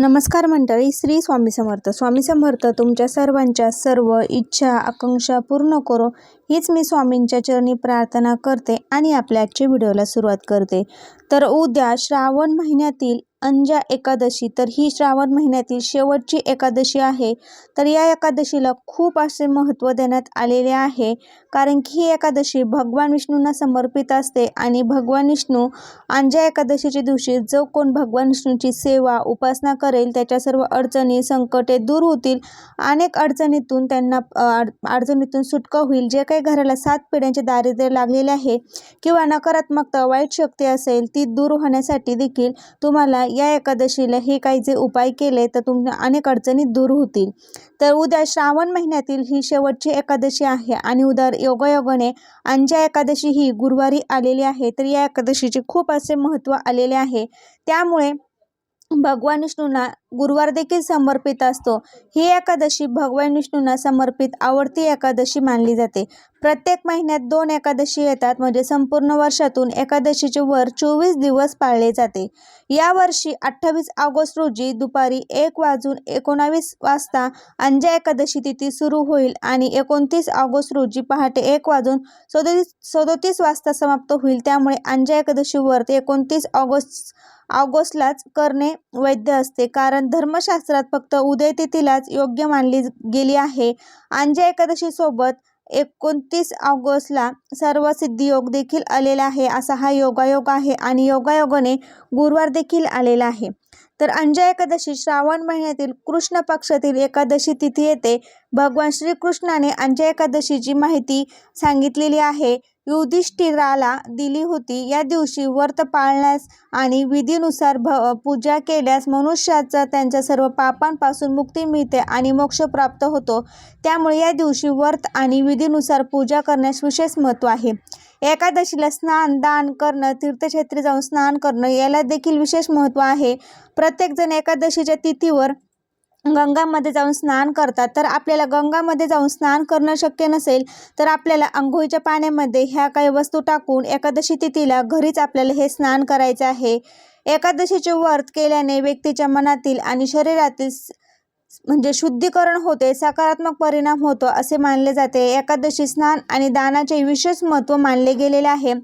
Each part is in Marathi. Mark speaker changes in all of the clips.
Speaker 1: नमस्कार मंडळी श्री स्वामी समर्थ. स्वामी समर्थ तुमच्या सर्वांच्या सर्व इच्छा आकांक्षा पूर्ण करो. हीच मी स्वामींच्या चरणी प्रार्थना करते आणि आपल्या आजच्या व्हिडिओला सुरुवात करते. तर उद्या श्रावण महिन्यातील अंजा एकादशी तर ही श्रावण महिन्यातील शेवटची एकादशी आहे. तर या एकादशीला खूप असे महत्त्व देण्यात आलेले आहे. कारण की ही एकादशी भगवान विष्णूंना समर्पित असते आणि भगवान विष्णू अंजा एकादशीच्या दिवशी जो कोण भगवान विष्णूची सेवा उपासना करेल त्याच्या सर्व अडचणी संकटे दूर होतील. अनेक अडचणीतून त्यांना अडचणीतून सुटका होईल. जे काही घराला सात पिढ्यांचे दारिद्र्य लागलेले आहे किंवा नकारात्मकता वाईट शक्ती असेल ती दूर होण्यासाठी देखील तुम्हाला या एकादशीला हे काही जे उपाय केले तर तुमच्या अनेक अडचणी दूर होतील. तर उद्या श्रावण महिन्यातील ही शेवटची एकादशी आहे आणि उद्या योगायोगाने अंजा एकादशी ही गुरुवारी आलेली आहे तर या एकादशीचे खूप असे महत्त्व आलेले आहे. त्यामुळे भगवान विष्णूंना गुरुवार देखील समर्पित असतो. ही एकादशी भगवान विष्णूंना समर्पित आवडती एकादशी मानली जाते. प्रत्येक महिन्यात दोन एकादशी येतात म्हणजे संपूर्ण वर्षातून एकादशीचे वर चोवीस दिवस पाळले जाते. यावर्षी अठ्ठावीस ऑगस्ट रोजी दुपारी एक वाजून एकोणावीस वाजता अंजा एकादशी तिथी सुरू होईल आणि एकोणतीस ऑगस्ट रोजी पहाटे एक वाजून सदोतीस सदोतीस वाजता समाप्त होईल. त्यामुळे अंजा एकादशी व्रत एकोणतीस ऑगस्ट ऑगस्टलाच करणे वैध असते. कारण धर्मशास्त्रात फक्त उदय तिथीलाच योग्य मानली गेली आहे. अंज्या एकादशीसोबत एकोणतीस ऑगस्टला सर्व सिद्धियोग देखील आलेला आहे असा हा योगायोग आहे आणि योगायोगाने गुरुवार देखील आलेला आहे. तर अंजा एकादशी श्रावण महिन्यातील कृष्ण पक्षातील एकादशी तिथी येते. भगवान श्रीकृष्णाने अंजा एकादशीची माहिती सांगितलेली आहे. युधिष्ठिराला दिली होती. या दिवशी व्रत पाळण्यास आणि विधीनुसार भ पूजा केल्यास मनुष्याचा त्यांच्या सर्व पापांपासून मुक्ती मिळते आणि मोक्ष प्राप्त होतो. त्यामुळे या दिवशी व्रत आणि विधीनुसार पूजा करण्यास विशेष महत्त्व आहे. एकादशीला स्नान दान करणं तीर्थक्षेत्री जाऊन स्नान करणं याला देखील विशेष महत्त्व आहे. प्रत्येकजण एकादशीच्या तिथीवर गंगामध्ये जाऊन स्नान करतात. तर आपल्याला गंगामध्ये जाऊन स्नान करणं शक्य नसेल तर आपल्याला आंघोळीच्या पाण्यामध्ये ह्या काही वस्तू टाकून एकादशी तिथीला घरीच आपल्याला हे स्नान करायचं आहे. एकादशीचे व्रत केल्याने व्यक्तीच्या मनातील आणि शरीरातील म्हणजे शुद्धीकरण होते सकारात्मक परिणाम होतो असे मानले जाते. एकादशी स्नान आणि दानाचे विशेष महत्त्व मानले गेलेले आहे.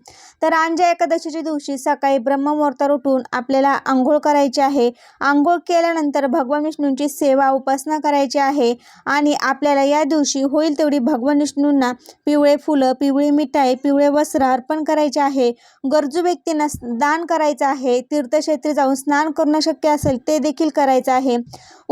Speaker 1: तर अंजा एकादशीच्या दिवशी सकाळी ब्रह्ममुहूर्तावर उठून आपल्याला आंघोळ करायची आहे. आंघोळ केल्यानंतर भगवान विष्णूंची सेवा उपासना करायची आहे आणि आपल्याला या दिवशी होईल तेवढी भगवान विष्णूंना पिवळे फुलं पिवळी मिठाई पिवळे वस्त्र अर्पण करायचे आहे. गरजू व्यक्तींना दान करायचं आहे. तीर्थक्षेत्री जाऊन स्नान करणं शक्य असेल ते देखील करायचं आहे.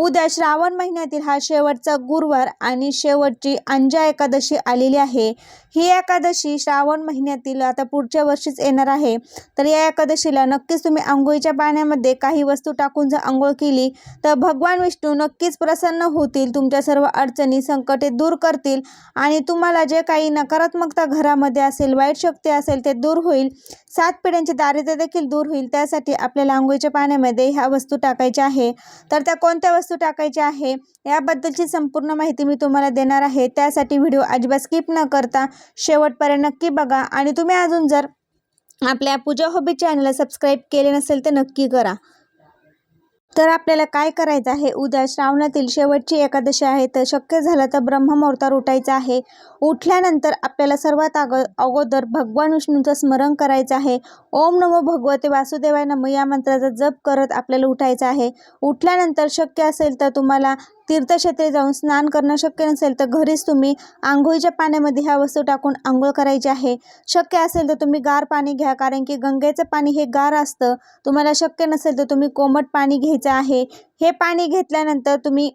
Speaker 1: उद्या श्रावण महिन्यातील हा शेवटचा गुरुवार आणि शेवटची अंजा एकादशी आलेली आहे. ही एकादशी श्रावण महिन्यातील आता पुढच्या वर्षीच येणार आहे. तर या एकादशीला नक्कीच तुम्ही आंघोळीच्या पाण्यामध्ये काही वस्तू टाकून जर आंघोळ केली तर भगवान विष्णू नक्कीच प्रसन्न होतील तुमच्या सर्व अडचणी संकटे दूर करतील आणि तुम्हाला जे काही नकारात्मकता घरामध्ये असेल वाईट शक्ती असेल ते दूर होईल. सात पिढ्यांचे दारिद्र्य देखील दूर होईल. त्यासाठी आपल्याला आंघोळीच्या पाण्यामध्ये ह्या वस्तू टाकायच्या आहे. तर त्या कोणत्या वस्तू टाकायची आहे याबद्दलची संपूर्ण माहिती मी तुम्हाला देणार आहे. त्यासाठी व्हिडिओ अजिबात स्किप न करता शेवटपर्यंत नक्की बघा आणि तुम्ही अजून जर आपल्या पूजा हॉबी चॅनलला सबस्क्राईब केले नसेल तर नक्की करा. तर आपल्याला काय करायचं आहे? उद्या श्रावणातील शेवटची एकादशी आहे तर शक्य झालं तर ब्रह्ममुहूर्तावर उठायचं आहे. उठल्यानंतर आपल्याला सर्वात अग अगोदर भगवान विष्णूचं स्मरण करायचं आहे. ओम नमो भगवते वासुदेवाय नम या मंत्राचा जप करत आपल्याला उठायचं आहे. उठल्यानंतर शक्य असेल तर तुम्हाला तीर्थक्षेत्री जाऊन स्नान करणं शक्य नसेल तर घरीच तुम्ही आंघोळीच्या पाण्यामध्ये ह्या वस्तू टाकून आंघोळ करायची आहे. शक्य असेल तर तुम्ही गार पाणी घ्या कारण की गंगेचं पाणी हे गार असतं. तुम्हाला शक्य नसेल तर तुम्ही कोमट पाणी घ्यायचं आहे. हे पाणी घेतल्यानंतर तुम्ही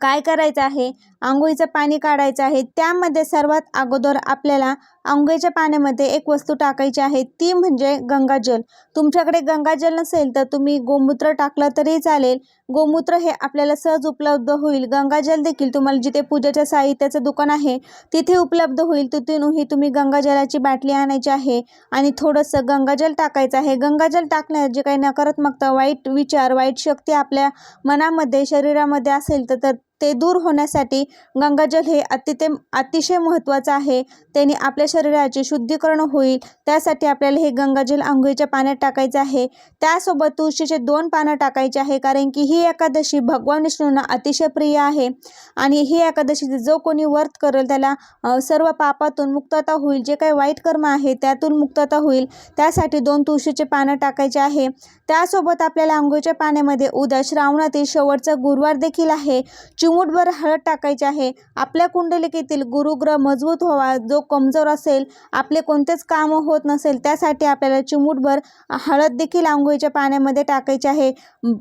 Speaker 1: काय करायचं आहे? आंघोळीचं पाणी काढायचं आहे. त्यामध्ये सर्वात अगोदर आपल्याला आंघोळीच्या पाण्यामध्ये एक वस्तू टाकायची आहे. ती म्हणजे गंगाजल तुमच्याकडे गंगाजल नसेल तर तुम्ही गोमूत्र टाकलं तरी चालेल. गोमूत्र हे आपल्याला सहज उपलब्ध होईल. गंगाजल देखील तुम्हाला जिथे पूजेच्या साहित्याचं दुकान आहे तिथे उपलब्ध होईल. तिथूनही तुम्ही गंगाजलाची बाटली आणायची आहे आणि थोडंसं गंगाजल टाकायचं आहे. गंगाजल टाकण्यात जे काही नकारात्मकता वाईट विचार वाईट शक्ती आपल्या मनामध्ये शरीरामध्ये असेल तर ते दूर होण्यासाठी गंगाजल हे अतिते अतिशय महत्त्वाचं आहे. त्याने आपल्या शरीराचे शुद्धीकरण होईल. त्यासाठी आपल्याला हे गंगाजल आंघोळीच्या पाण्यात टाकायचं आहे. त्यासोबत तुळशीचे दोन पानं टाकायचे आहे कारण की ही एकादशी भगवान विष्णूंना अतिशय प्रिय आहे. आणि ही एकादशीचे जो कोणी व्रत करेल त्याला सर्व पापातून मुक्तता होईल. जे काही वाईट कर्म आहे त्यातून मुक्तता होईल. त्यासाठी दोन तुळशीचे पानं टाकायचे आहे. त्यासोबत आपल्याला आंघोळीच्या पाण्यामध्ये उद्या श्रावणातील शेवटचा गुरुवार देखील आहे. चिमूटभर हळद टाकायची आहे. आपल्या कुंडलिकेतील गुरुग्रह मजबूत व्हावा जो कमजोर असेल आपले कोणतेच कामं होत नसेल त्यासाठी आपल्याला चिमूटभर हळद देखील आंघोळीच्या पाण्यामध्ये टाकायची आहे.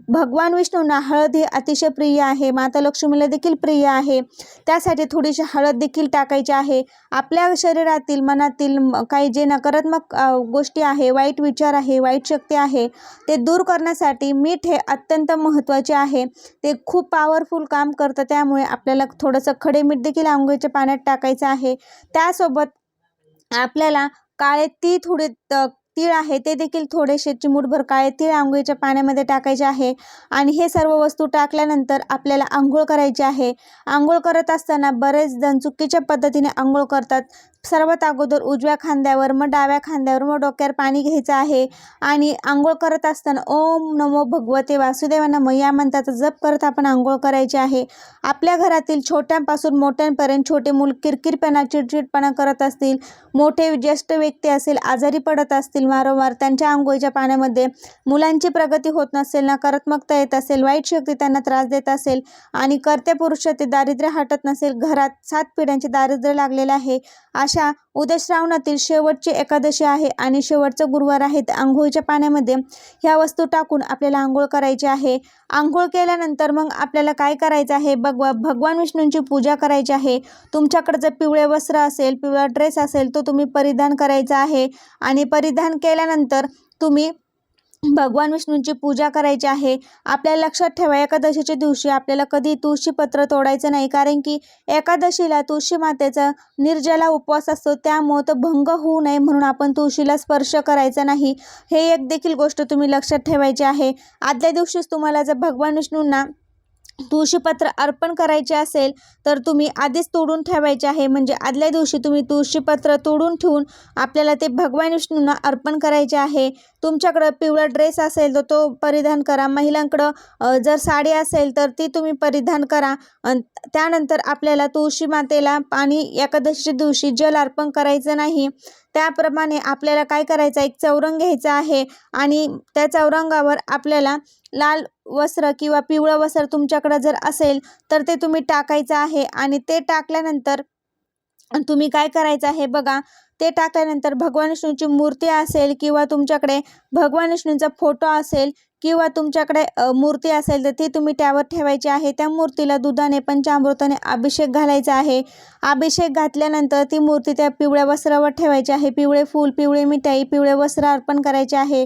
Speaker 1: भगवान विष्णूंना हळद ही अतिशय प्रिय आहे माता लक्ष्मीला देखील प्रिय आहे. त्यासाठी थोडीशी हळद देखील टाकायची आहे. आपल्या शरीरातील मनातील म- काही जे नकारात्मक गोष्टी आहे वाईट विचार आहे वाईट शक्ती आहे ते दूर करण्यासाठी मीठ हे अत्यंत महत्त्वाचे आहे. ते खूप पॉवरफुल काम कर त्यामुळे आपल्याला थोडंसं खडे मीठ देखील आंघोळीच्या पाण्यात टाकायचं आहे. त्यासोबत आपल्याला काळे तीळ थोडे तीळ आहे ते देखील थोडेसे चिमूटभर काळे तीळ आंघोळीच्या पाण्यामध्ये टाकायचे आहे. आणि हे सर्व वस्तू टाकल्यानंतर आपल्याला आंघोळ करायची आहे. आंघोळ करत असताना बरेच जण चुकीच्या पद्धतीने आंघोळ करतात. सर्वात अगोदर उजव्या खांद्यावर मग डाव्या खांद्यावर मग डोक्यावर पाणी घ्यायचं आहे. आणि आंघोळ करत असताना ओम नमो भगवते वासुदेवा नमः या मंत्राचा जप करत आपण आंघोळ करायची आहे. आपल्या घरातील छोट्यांपासून मोठ्यांपर्यंत छोटे मूल किरकिरपणा चिडचिडपणा करत असतील मोठे ज्येष्ठ व्यक्ती असेल आजारी पडत असतील वारंवार त्यांच्या आंघोळीच्या पाण्यामध्ये मुलांची प्रगती होत नसेल नकारात्मकता येत असेल वाईट शक्ती त्यांना त्रास देत असेल आणि कर्ते पुरुषाचे दारिद्र्य हटत नसेल घरात सात पिढ्यांचे दारिद्र्य लागलेलं आहे अशा उद्या श्रावणातील शेवटची एकादशी आहे आणि शेवटचं गुरुवार आहे तर आंघोळीच्या पाण्यामध्ये ह्या वस्तू टाकून आपल्याला आंघोळ करायची आहे. आंघोळ केल्यानंतर मग आपल्याला काय करायचं आहे? भगवा भगवान विष्णूंची पूजा करायची आहे. तुमच्याकडे जर पिवळे वस्त्र असेल पिवळा ड्रेस असेल तो तुम्ही परिधान करायचा आहे. आणि परिधान केल्यानंतर तुम्ही भगवान विष्णूंची पूजा करायची आहे. आपल्याला लक्षात ठेवा एकादशीच्या दिवशी आपल्याला कधी तुळशीपत्र तोडायचं नाही. कारण की एकादशीला तुळशी मातेचा निर्जला उपवास असतो. त्यामुळं तो भंग होऊ नये म्हणून आपण तुळशीला स्पर्श करायचा नाही. हे एक देखील गोष्ट तुम्ही लक्षात ठेवायची आहे. आदल्या दिवशीच तुम्हाला जर भगवान विष्णूंना तुळशीपत्र अर्पण करायचे असेल तर तुम्ही आधीच तोडून ठेवायचे आहे. म्हणजे आदल्या दिवशी तुम्ही तुळशीपत्र तोडून ठेवून आपल्याला ते भगवान विष्णूंना अर्पण करायचे आहे. तुमच्याकडं पिवळा ड्रेस असेल तर तो परिधान करा. महिलांकडं जर साडी असेल तर ती तुम्ही परिधान करा. अन त्यानंतर आपल्याला तुळशी मातेला पाणी एकादशीच्या दिवशी जल अर्पण करायचं नाही. त्याप्रमाणे आपल्याला काय करायचं एक चौरंग घ्यायचा आहे आणि त्या चौरंगावर आपल्याला लाल वस्त्र किंवा पिवळं वस्त्र तुमच्याकडं जर असेल तर ते तुम्ही टाकायचं आहे आणि ते टाकल्यानंतर तुम्ही काय करायचं आहे बघा ते टाकल्यानंतर भगवान विष्णूची मूर्ती असेल किंवा तुमच्याकडे भगवान विष्णूंचा फोटो असेल किंवा तुमच्याकडे मूर्ती असेल तर ती तुम्ही त्यावर ठेवायची आहे. त्या मूर्तीला दुधाने पंचामृताने अभिषेक घालायचा आहे. अभिषेक घातल्यानंतर ती मूर्ती त्या पिवळ्या वस्त्रावर ठेवायची आहे. पिवळे फूल पिवळे मिठाई पिवळे वस्त्र अर्पण करायचे आहे.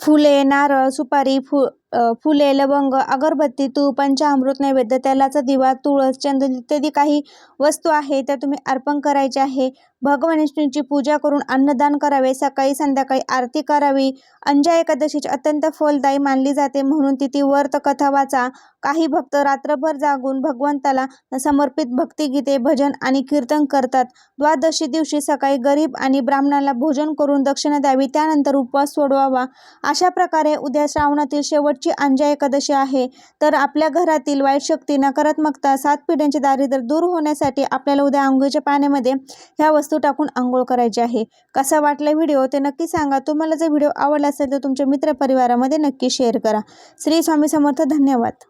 Speaker 1: फुले नारळ सुपारी फु फुले लवंग अगरबत्ती तूप पंचामृत नैवेद्य तेलाचा दिवा तुळस चंदन इत्यादी काही वस्तू आहे त्या तुम्ही अर्पण करायच्या आहे. भगवान विष्णूंची पूजा करून अन्नदान करावे. सकाळी संध्याकाळी आरती करावी. अंजा एकादशीची अत्यंत फलदायी मानली जाते म्हणून तिथे वर्त कथा वाचा. काही भक्त रात्रभर जागून भगवंताला समर्पित भक्तिगीते भजन आणि कीर्तन करतात. द्वादशी दिवशी सकाळी गरीब आणि ब्राह्मणाला भोजन करून दक्षिणा द्यावी. त्यानंतर उपवास सोडवावा. अशा प्रकारे उद्या श्रावणातील शेवट शेवटची अंजा एकादशी आहे. तर आपल्या घरातील वाईट शक्ती नकारात्मकता सात पिढ्यांचे दारिद्र्य दूर होण्यासाठी आपल्याला उद्या आंघोळीच्या पाण्यामध्ये ह्या वस्तू टाकून आंघोळ करायची आहे. कसा वाटला व्हिडिओ ते नक्की सांगा. तुम्हाला जर व्हिडिओ आवडला असेल तर तुमच्या मित्रपरिवारामध्ये नक्की शेअर करा. श्री स्वामी समर्थ धन्यवाद.